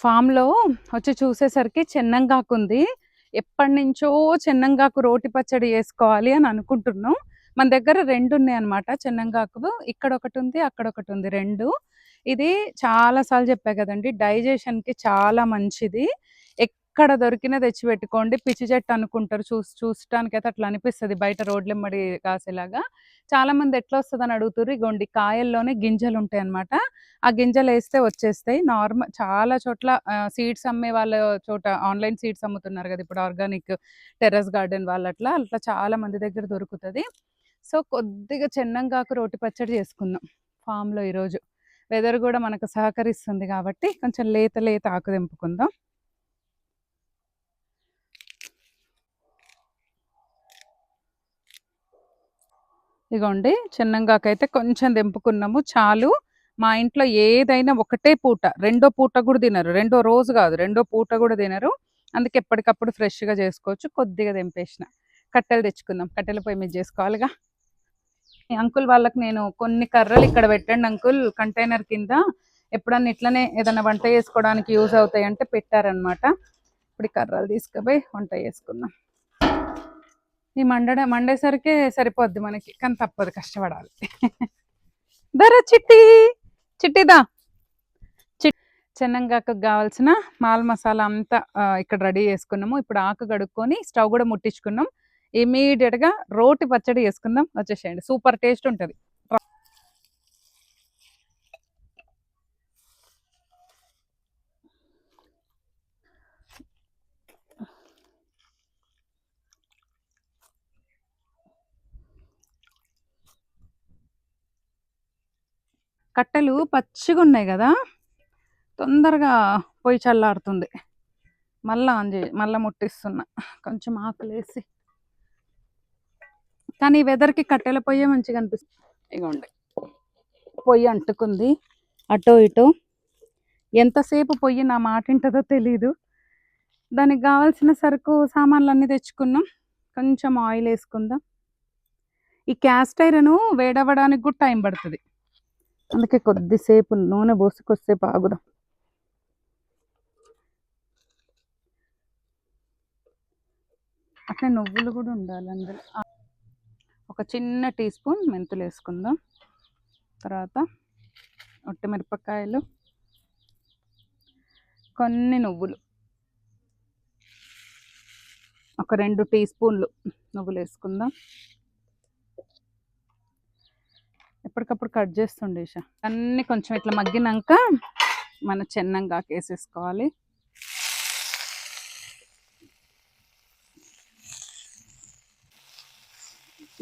ఫామ్‌లో వచ్చి చూసేసరికి చెన్నంగాకు ఉంది. ఎప్పటినుంచో చెన్నంగాకు రోటి పచ్చడి వేసుకోవాలి అని అనుకుంటున్నాం. మన దగ్గర రెండు ఉన్నాయి అనమాట చెన్నంగాకు. ఇక్కడొకటుంది, అక్కడొకటుంది 2. ఇది చాలా సార్లు చెప్పా గదండీ! డైజెషన్‌కి చాలా మంచిది. ఎక్కడ దొరికినా తెచ్చిపెట్టుకోండి. పిచ్చి చెట్టు అనుకుంటారు. చూస్ చూడటానికైతే అట్లా అనిపిస్తుంది బయట రోడ్లెమ్మడి కాసేలాగా. చాలామంది ఎట్లా వస్తదని అడుగుతుర్రు. ఇగోండి కాయల్లోనే గింజలు ఉంటాయి అనమాట ఆ గింజలు వేస్తే వచ్చేస్తాయి. నార్మల్ చాలా చోట్ల సీడ్స్ అమ్మే వాళ్ళ చోట ఆన్‌లైన్ సీడ్స్ అమ్ముతున్నారు కదా ఇప్పుడు ఆర్గానిక్ టెర్రస్ గార్డెన్ వాళ్ళట్లా. అట్లా చాలా మంది దగ్గర దొరుకుతుంది సో, కొద్దిగా చెన్నంగాకు రోటి పచ్చడి చేసుకుందాం ఫామ్‌లో ఈరోజు. వెదర్ కూడా మనకు సహకరిస్తుంది కాబట్టి కొంచెం లేత లేత ఆకు తెంపుకుందాం. ఇగోండి చిన్నగాకైతే కొంచెం తెంపుకున్నాము. చాలు. మా ఇంట్లో ఏదైనా ఒకటే పూట, రెండో పూట కూడా తినరు. రెండో రోజు కాదు రెండో పూట కూడా తినరు. అందుకే ఎప్పటికప్పుడు ఫ్రెష్‌గా చేసుకోవచ్చు. కొద్దిగా తెంపేసిన. కట్టెలు తెచ్చుకుందాం. కట్టెల పొయ్యి మీద చేసుకోవాలిగా. అంకుల్ వాళ్ళకి నేను కొన్ని కర్రలు ఇక్కడ పెట్టండి అంకుల్ కంటైనర్ కింద. ఎప్పుడన్నా ఇట్లనే ఏదైనా వంట చేసుకోవడానికి యూజ్ అవుతాయంటే పెట్టారన్నమాట. ఇప్పుడు కర్రలు తీసుకుపోయి వంట చేసుకుందాం. ఈ మండడం మండేసరికే సరిపోద్ది మనకి. కానీ తప్పదు కష్టపడాలి. ధర చిట్టి. చిట్టి దా. కావాల్సిన మాల్ మసాలా అంతా ఇక్కడ రెడీ చేసుకున్నాము. ఇప్పుడు ఆకు కడుక్కొని స్టవ్ కూడా ముట్టించుకున్నాం. ఇమీడియట్గా రోటి పచ్చడి చేసుకుందాం. వచ్చేసేయండి. సూపర్ టేస్ట్ ఉంటుంది కట్టెలు పచ్చిగా ఉన్నాయి కదా తొందరగా పొయ్యి చల్లారుతుంది. మళ్ళా ఆన్ చే మళ్ళా ముట్టిస్తున్నా. కొంచెం ఆకులేసి. కానీ ఈ వెదర్‌కి కట్టెల పొయ్యే మంచిగా అనిపిస్తుంది. ఇగోండి. పొయ్యి అంటుకుంది. అటో ఇటో. ఎంతసేపు పొయ్యి నా మాటింటదో తెలీదు. దానికి కావాల్సిన సరుకు సామాన్లన్నీ తెచ్చుకున్నాం. కొంచెం ఆయిల్ వేసుకుందాం ఈ క్యాస్ట్ ఐరను వేడవడానికి కూడా టైం పడుతుంది అందుకే కొద్దిసేపు నూనె పోసి కొద్దిసేపు ఆగుదాం. అట్లే నువ్వులు కూడా ఉండాలి అందులో. ఒక చిన్న టీ స్పూన్ మెంతులు వేసుకుందాం తర్వాత ఒట్టి మిరపకాయలు. కొన్ని నువ్వులు. ఒక రెండు టీ స్పూన్లు నువ్వులు వేసుకుందాం ఎప్పటికప్పుడు కట్ చేస్తుండే ఈష. అన్నీ కొంచెం ఇట్లా మగ్గినాక మన చెన్నంగాకేసేసుకోవాలి.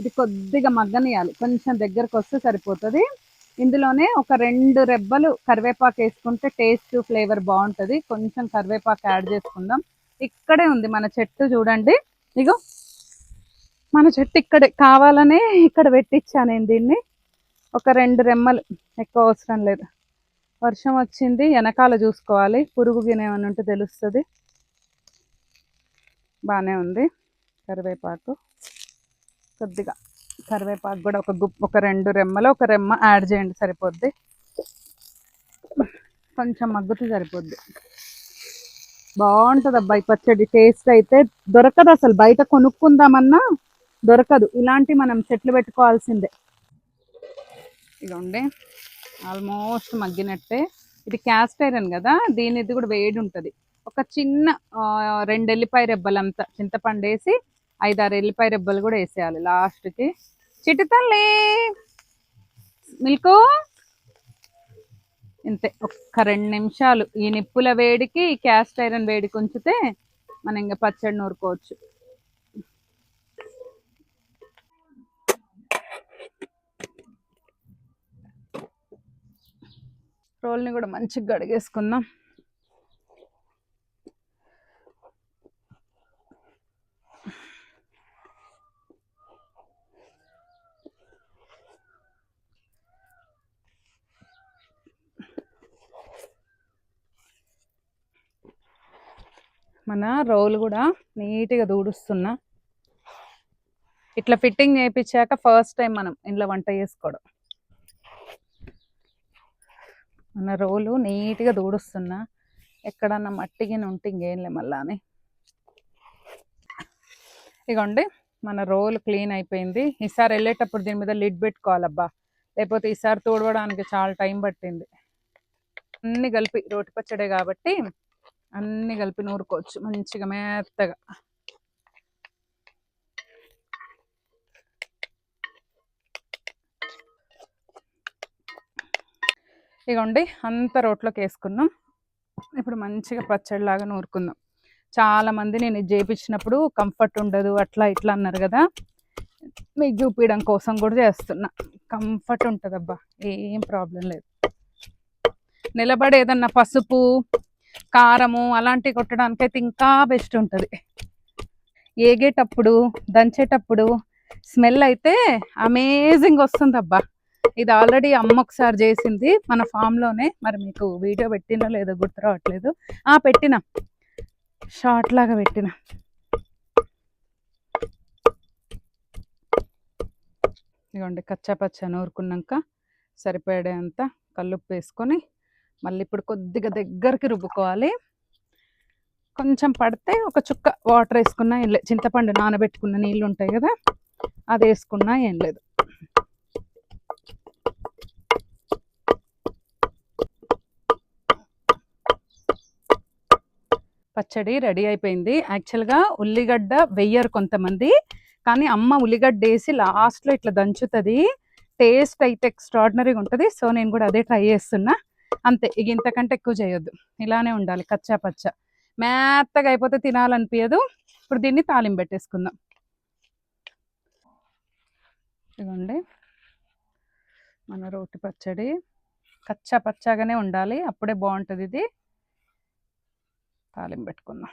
ఇది కొద్దిగా మగ్గనియాలి. కొంచెం దగ్గరకు వస్తే సరిపోతుంది ఇందులోనే ఒక రెండు రెబ్బలు కరివేపాకు వేసుకుంటే టేస్ట్, ఫ్లేవర్ బాగుంటుంది కొంచెం కరివేపాకు యాడ్ చేసుకుందాం. ఇక్కడే ఉంది మన చెట్టు చూడండి. ఇగో. మన చెట్టు ఇక్కడే. కావాలనే ఇక్కడ పెట్టిచ్చా నేను దీన్ని. ఒక రెండు రెమ్మలు ఎక్కువ అవసరం లేదు. వర్షం వచ్చింది. వెనకాల చూసుకోవాలి. పురుగు గినేమని ఉంటే తెలుస్తుంది బాగానే ఉంది. కరివేపాకు. కొద్దిగా కరివేపాకు కూడా ఒక గుప్ ఒక రెండు రెమ్మలు ఒక రెమ్మ యాడ్ చేయండి సరిపోద్ది. కొంచెం మగ్గుతూ సరిపోద్ది. బాగుంటుంది ఈ పచ్చడి. టేస్ట్ అయితే దొరకదు అసలు బయట కొనుక్కుందామన్నా దొరకదు. ఇలాంటి మనం చెట్లు పెట్టుకోవాల్సిందే. ఇదిగోండి ఆల్మోస్ట్ మగ్గినట్టే. ఇది క్యాస్ట్ ఐరన్ దీనిది కూడా వేడి ఉంటుంది ఒక చిన్న రెండు ఎల్లిపాయ రెబ్బలంతా చింతపండు వేసి ఐదారు ఎల్లిపాయ రెబ్బలు కూడా వేసేయాలి లాస్ట్‌కి. చిటితల్లి మిల్కు. ఇంతే. ఒక్క రెండు నిమిషాలు ఈ నిప్పుల వేడికి, క్యాస్ట్ ఐరన్ వేడికి ఉంచితే మనం ఇంకా పచ్చడి నూరుకోవచ్చు. రోల్ని కూడా మంచిగా గడిగేసుకుందాం మన రోలు కూడా నీట్‌గా దూడుస్తున్నా ఇట్లా ఫిట్టింగ్ చేయించాక ఫస్ట్ టైం మనం ఇంట్లో వంట చేసుకోవడం. మన రోలు నీట్‌గా దూడుస్తున్నా. ఎక్కడన్నా మట్టిగిన ఉంటే ఇంకేంలే మళ్ళా అని. ఇగోండి మన రోలు క్లీన్ అయిపోయింది. ఈసారి వెళ్ళేటప్పుడు దీని మీద లిడ్ పెట్టుకోవాలబ్బా. లేకపోతే ఈసారి తోడవడానికి చాలా టైం పట్టింది. అన్ని కలిపి రోటి పచ్చడే కాబట్టి అన్నీ కలిపి నూరుకోవచ్చు. మంచిగా మెత్తగా. ఇగోండి అంత రోట్లోకి వేసుకున్నాం. ఇప్పుడు మంచిగా పచ్చడిలాగా నూరుకుందాం. చాలా మంది నేను ఇది చేపించినప్పుడు కంఫర్ట్ ఉండదు అట్లా ఇట్లా అన్నారు కదా. మీకు చూపించడం కోసం కూడా చేస్తున్నా. కంఫర్ట్ ఉంటుంది అబ్బా ఏం ప్రాబ్లం లేదు. నిలబడి ఏదన్నా పసుపు కారము అలాంటివి కొట్టడానికైతే ఇంకా బెస్ట్ ఉంటుంది. ఏగేటప్పుడు దంచేటప్పుడు స్మెల్ అయితే అమేజింగ్ వస్తుంది అబ్బా ఇది ఆల్రెడీ అమ్మ ఒకసారి చేసింది మన ఫామ్లోనే మరి మీకు వీడియో పెట్టినా లేదో గుర్తు రావట్లేదు. ఆ పెట్టిన. షార్ట్ లాగా పెట్టిన. ఇదిగోండి కచ్చా పచ్చా నూరుకున్నాక సరిపడేంత కల్లుప్పు వేసుకొని మళ్ళీ ఇప్పుడు కొద్దిగా దగ్గరికి రుబ్బుకోవాలి. కొంచెం పడితే ఒక చుక్క వాటర్ వేసుకున్నా ఏం లేదు చింతపండు నానబెట్టుకున్న నీళ్ళు ఉంటాయి కదా అది వేసుకున్నా ఏం లేదు. పచ్చడి రెడీ అయిపోయింది. యాక్చువల్గా ఉల్లిగడ్డ వెయ్యరు కొంతమంది కానీ అమ్మ ఉల్లిగడ్డ వేసి లాస్ట్లో ఇట్లా దంచుతుంది. టేస్ట్ అయితే ఎక్స్ట్రాడినరీగా ఉంటుంది. సో నేను కూడా అదే ట్రై చేస్తున్నా. అంతే ఇక ఇంతకంటే ఎక్కువ చేయొద్దు. ఇలానే ఉండాలి కచ్చా పచ్చ. మేత్తగా అయిపోతే తినాలనిపించదు ఇప్పుడు దీన్ని తాలింపు పెట్టేసుకుందాం. ఇదిగోండి. మన రోటి పచ్చడి కచ్చా పచ్చాగానే ఉండాలి. అప్పుడే బాగుంటుంది ఇది. తాలింపు పెట్టుకుందాం.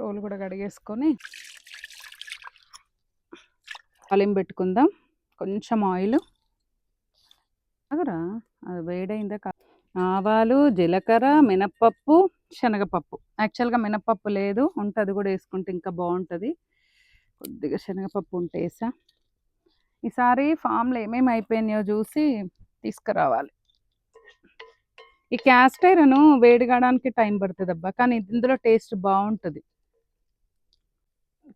రోలు కూడా కడిగేసుకొని తాలింపు పెట్టుకుందాం. కొంచెం ఆయిల్. అగరా అది వేడైందా కా? ఆవాలు జీలకర్ర మినప్పప్పు శనగపప్పు. యాక్చువల్గా మినప్పప్పు లేదు. ఉంటే అది కూడా వేసుకుంటే ఇంకా బాగుంటుంది. కొద్దిగా శనగపప్పు ఉంటే వేసా. ఈసారి ఫామ్లో ఏమేమి అయిపోయినాయో చూసి తీసుకురావాలి. ఈ క్యాస్ట్ ఐరన్ వేడిగడానికి టైం పడుతుంది అబ్బా కానీ ఇందులో టేస్ట్ బాగుంటుంది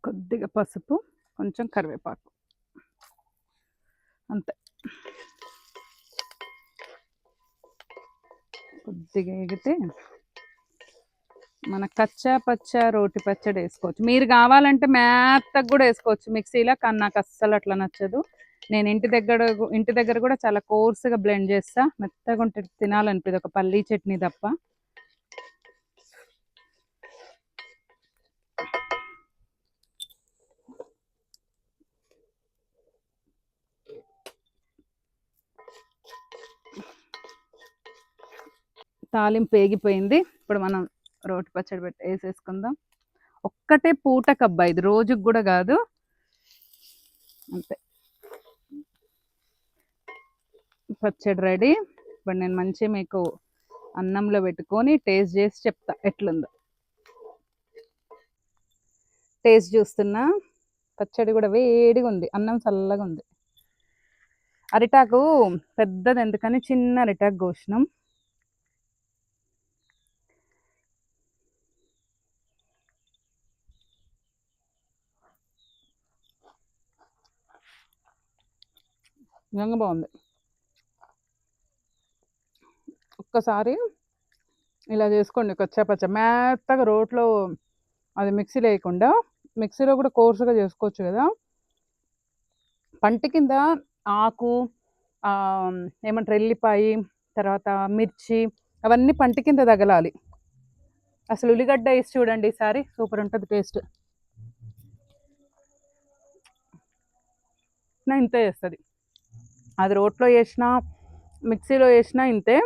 కొద్దిగా పసుపు కొంచెం కరివేపాకు. అంతే. కొద్దిగా ఎగితే మన కచ్చా పచ్చ రోటి పచ్చడి వేసుకోవచ్చు. మీరు కావాలంటే మేతకు కూడా వేసుకోవచ్చు. మిక్సీలో కానీ నాకు అస్సలు అట్లా నచ్చదు. నేను ఇంటి దగ్గర ఇంటి దగ్గర కూడా చాలా కోర్సుగా బ్లెండ్ చేస్తా. మెత్తగా ఉంటే తినాలనిపిది ఒక పల్లీ చట్నీ తప్ప. తాలింపు వేగిపోయింది. ఇప్పుడు మనం రోటి పచ్చడి పెట్టి వేసేసుకుందాం. ఒక్కటే పూటకబ్బా ఇది. రోజుకి కూడా కాదు. అంతే. పచ్చడి రెడీ. ఇప్పుడు నేను మంచిగా మీకు అన్నంలో పెట్టుకొని టేస్ట్ చేసి చెప్తా ఎట్లుందో. టేస్ట్ చూస్తున్నా. పచ్చడి కూడా వేడిగా ఉంది. అన్నం చల్లగా ఉంది. అరిటాకు పెద్దది ఎందుకని చిన్న అరిటాకు కోసినాం. నిజంగా బాగుంది. ఒక్కసారి ఇలా చేసుకోండి కచ్చాపచ్చ మెత్తగా రోట్లో అది మిక్సీ లేకుండా మిక్సీలో కూడా కోర్సుగా చేసుకోవచ్చు కదా. పంట కింద ఆకు ఏమంటారు ఎల్లిపాయి తర్వాత మిర్చి అవన్నీ పంట కింద తగలాలి. అసలు ఉల్లిగడ్డ వేసి చూడండి ఈసారి సూపర్ ఉంటుంది టేస్ట్. ఇంతే చేస్తుంది. అది రోట్లో వేసినా మిక్సీలో వేసినా ఇంతే.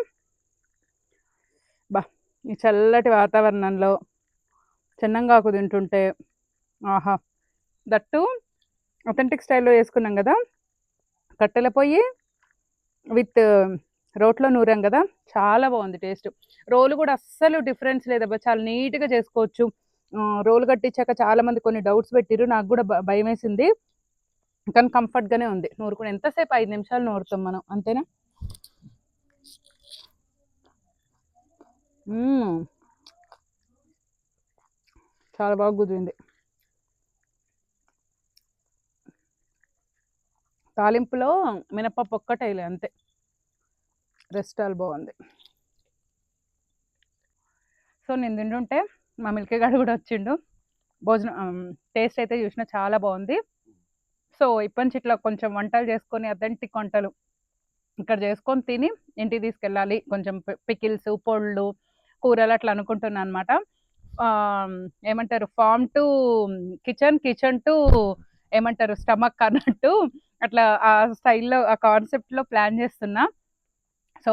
ఈ చల్లటి వాతావరణంలో చెన్నంగాకు తింటుంటే ఆహా! దట్టు అథెంటిక్ స్టైల్లో వేసుకున్నాం కదా? కట్టెల పొయ్యి విత్ రోట్లో నూరాం కదా? చాలా బాగుంది టేస్ట్. రోలు కూడా అస్సలు డిఫరెన్స్ లేదబ్బా. చాలా నీట్గా చేసుకోవచ్చు. రోలు కట్టించాక చాలామంది కొన్ని డౌట్స్ పెట్టిరు నాకు కూడా భయం వేసింది. కానీ కంఫర్ట్గానే ఉంది. నూరుకుని ఎంతసేపు? ఐదు నిమిషాలు నూరుతాం మనం. అంతేనా మ్మ్. చాలా బాగా కుదిరింది. తాలింపులో మినపప్పు ఒక్కటే వేయలే అంతే. రెస్ట్ ఆల్ బాగుంది. సో నేను తింటుంటే మా మిల్కే గాడు కూడా వచ్చిండు. భోజనం టేస్ట్ అయితే చూసిన చాలా బాగుంది. సో ఇప్పటి నుంచి ఇట్లా కొంచెం వంటలు చేసుకొని అథెంటిక్ వంటలు ఇక్కడ చేసుకొని తిని ఇంటికి తీసుకెళ్ళాలి. కొంచెం పికిల్స్ పొళ్ళు కూరలు అట్లా అనుకుంటున్నాను అనమాట ఏమంటారు farm to kitchen kitchen to ఏమంటారు స్టమక్ అన్నట్టు అట్లా ఆ స్టైల్లో ఆ కాన్సెప్ట్లో ప్లాన్ చేస్తున్నా. సో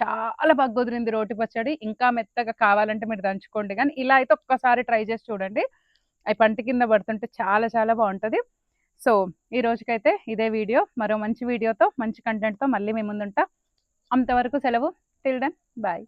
చాలా బాగా కుదిరింది రోటి పచ్చడి. ఇంకా మెత్తగా కావాలంటే మీరు దంచుకోండి. కానీ ఇలా అయితే ఒక్కసారి ట్రై చేసి చూడండి. అవి పంట కింద పడుతుంటే చాలా చాలా బాగుంటుంది. సో ఈ రోజుకైతే ఇదే వీడియో. మరో మంచి వీడియోతో మంచి కంటెంట్తో మళ్ళీ మేము ముందుంటా. అంతవరకు సెలవు. Till done bye